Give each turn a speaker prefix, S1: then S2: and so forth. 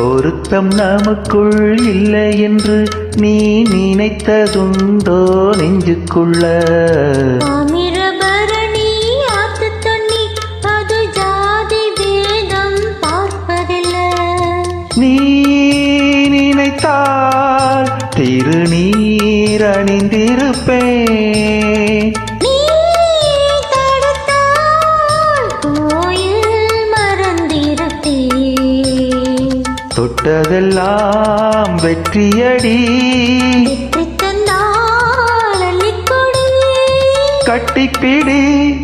S1: பொருத்தம் நமக்குள் இல்லை என்று நீ நினைத்ததுண்டோ நெஞ்சுக்குள்ள? நீ நினைத்தால் திருநீர் அணிந்திருப்பேன். தொட்டதெல்லாம் வெற்றியடி. கட்டிப்பிடி.